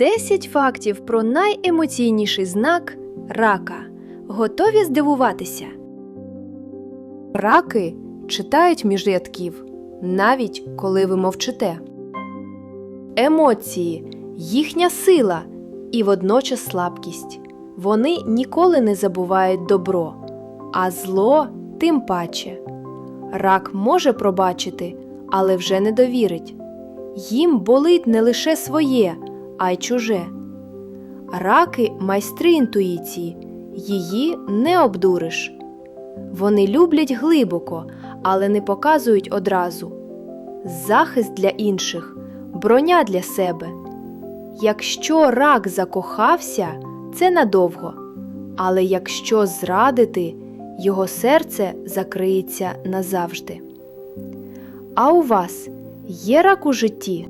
10 фактів про найемоційніший знак рака. Готові здивуватися? Раки читають між рядків, навіть коли ви мовчите. Емоції їхня сила і водночас слабкість. Вони ніколи не забувають добро, а зло тим паче. Рак може пробачити, але вже не довірить. Їм болить не лише своє, а й чуже. Раки майстри інтуїції, її не обдуриш. Вони люблять глибоко, але не показують одразу. Захист для інших, броня для себе. Якщо рак закохався, це надовго. Але якщо зрадити, його серце закриється назавжди. А у вас є рак у житті?